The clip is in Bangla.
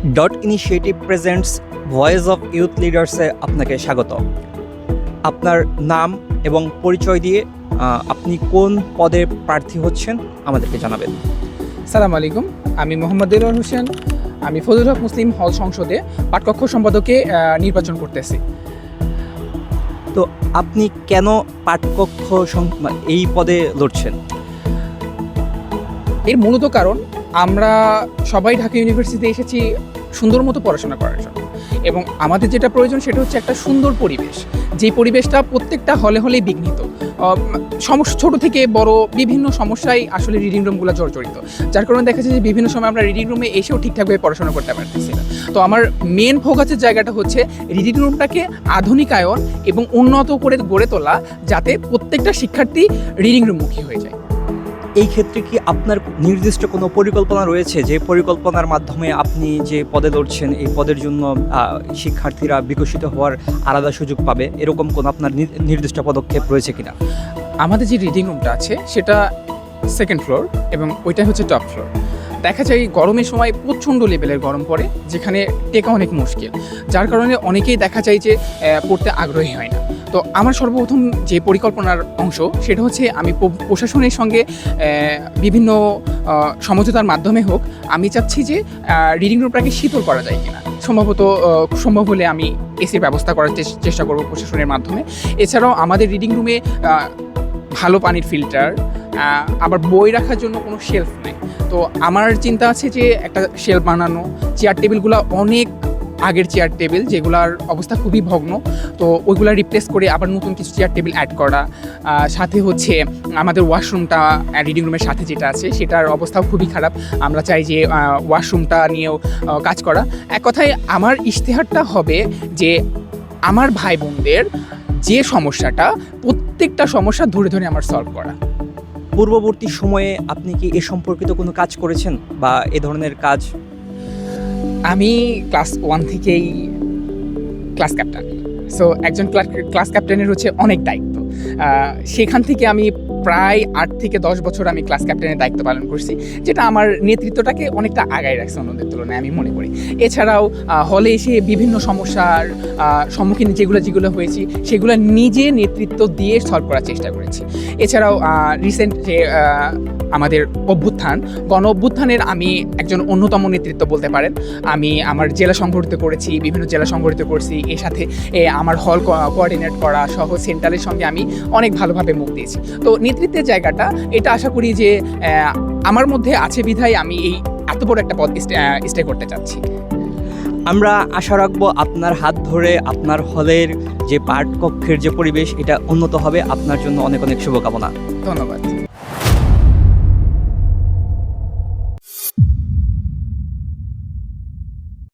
Dot initiative presents voice of youth লিডার্সে আপনাকে স্বাগত। আপনার নাম এবং পরিচয় দিয়ে আপনি কোন পদে প্রার্থী হচ্ছেন আমাদেরকে জানাবেন। সালাম আলাইকুম আমি মোহাম্মদ দেলোয়ার হোসেন। আমি ফজল হক মুসলিম হল সংসদে পাঠকক্ষ সম্পাদকে নির্বাচন করতেছি। তো আপনি কেন পাঠকক্ষ এই পদে লড়ছেন? এর মূলত কারণ আমরা সবাই ঢাকা ইউনিভার্সিটিতে এসেছি সুন্দর মতো পড়াশোনা করার জন্য। এবং আমাদের যেটা প্রয়োজন সেটা হচ্ছে একটা সুন্দর পরিবেশ। যেই পরিবেশটা প্রত্যেকটা হলে হলেই বিঘ্নিত। সমস্যা ছোট থেকে বড় বিভিন্ন সমস্যায় আসলে রিডিং রুমগুলো জর্জরিত। যার কারণে দেখা যায় যে বিভিন্ন সময় আমরা রিডিং রুমে এসেও ঠিকঠাকভাবে পড়াশোনা করতে পারতেছি না। তো আমার মেন ফোকাসের জায়গাটা হচ্ছে রিডিং রুমটাকে আধুনিকায়ন এবং উন্নত করে গড়ে তোলা যাতে প্রত্যেকটা শিক্ষার্থী রিডিং রুমমুখী হয়ে যায়। এই ক্ষেত্রে কি আপনার নির্দিষ্ট কোনো পরিকল্পনা রয়েছে? যে পরিকল্পনার মাধ্যমে আপনি যে পদে লড়ছেন, এই পদের জন্য শিক্ষার্থীরা বিকশিত হওয়ার আলাদা সুযোগ পাবে? এরকম কোনো আপনার নির্দিষ্ট পদক্ষেপ রয়েছে কিনা? আমাদের যে রিডিং রুমটা আছে, সেটা সেকেন্ড ফ্লোর এবং ওইটা হচ্ছে টপ ফ্লোর দেখা যায় গরমের সময় প্রচণ্ড লেভেলের গরম পড়ে, যেখানে টেকা অনেক মুশকিল। যার কারণে অনেকেই দেখা যায় যে পড়তে আগ্রহী হয় না। তো আমার সর্বপ্রথম যে পরিকল্পনার অংশ, সেটা হচ্ছে আমি প্রশাসনের সঙ্গে বিভিন্ন সমঝোতার মাধ্যমে হোক, আমি চাচ্ছি যে রিডিং রুমটাকে শীতল করা যায় কিনা। সম্ভবত সম্ভব হলে আমি এসির ব্যবস্থা করার চেষ্টা করব প্রশাসনের মাধ্যমে। এছাড়াও আমাদের রিডিং রুমে ভালো পানির ফিল্টার আবার বই রাখার জন্য কোনো শেলফ নেই। তো আমার চিন্তা আছে যে, একটা শেলফ বানানো চেয়ার টেবিলগুলো অনেক আগের চেয়ার টেবিল যেগুলার অবস্থা খুবই ভগ্ন। তো ওইগুলা রিপ্লেস করে আবার নতুন কিছু চেয়ার টেবিল অ্যাড করা। সাথে হচ্ছে আমাদের ওয়াশরুমটা রিডিং রুমের সাথে যেটা আছে, সেটার অবস্থাও খুবই খারাপ। আমরা চাই যে ওয়াশরুমটা নিয়েও কাজ করা। এক কথায় আমার ইশতেহারটা হবে যে, আমার ভাই বোনদের যে সমস্যাটা, প্রত্যেকটা সমস্যা ধরে ধরে আমার সলভ করা। পূর্ববর্তী সময়ে আপনি কি এ সম্পর্কিত কোনো কাজ করেছেন? বা এ ধরনের কাজ আমি ক্লাস ওয়ান থেকেই ক্লাস ক্যাপ্টেন। সো একজন ক্লাস ক্যাপ্টেনের হচ্ছে অনেক দায়িত্ব। সেখান থেকে আমি প্রায় আট থেকে দশ বছর আমি ক্লাস ক্যাপ্টেনের দায়িত্ব পালন করছি, যেটা আমার নেতৃত্বটাকে অনেকটা আগায় রাখছে অন্যদের তুলনায়, আমি মনে করি। এছাড়াও হলে এসে বিভিন্ন সমস্যার সম্মুখীন যেগুলো যেগুলো হয়েছি, সেগুলো নিজে নেতৃত্ব দিয়ে সলভ করার চেষ্টা করেছি। এছাড়াও রিসেন্ট যে আমাদের অভ্যুত্থান, গণ অভ্যুত্থানের আমি একজন অন্যতম নেতৃত্ব বলতে পারেন। আমি আমার জেলা সংগঠিত করেছি, বিভিন্ন জেলা সংগঠিত করছি, এর সাথে আমার হল কোঅর্ডিনেট করা সহ সেন্ট্রালের সঙ্গে আমি অনেক ভালোভাবে মুখ দিয়েছি। তো নেতৃত্বের জায়গাটা এটা আশা করি যে আমার মধ্যে আছে বিধায় আমি এই এত বড় একটা পদ স্টে করতে চাচ্ছি। আমরা আশা রাখব আপনার হাত ধরে আপনার হলের যে পাঠ কক্ষের যে পরিবেশ এটা উন্নত হবে। আপনার জন্য অনেক অনেক শুভকামনা। ধন্যবাদ।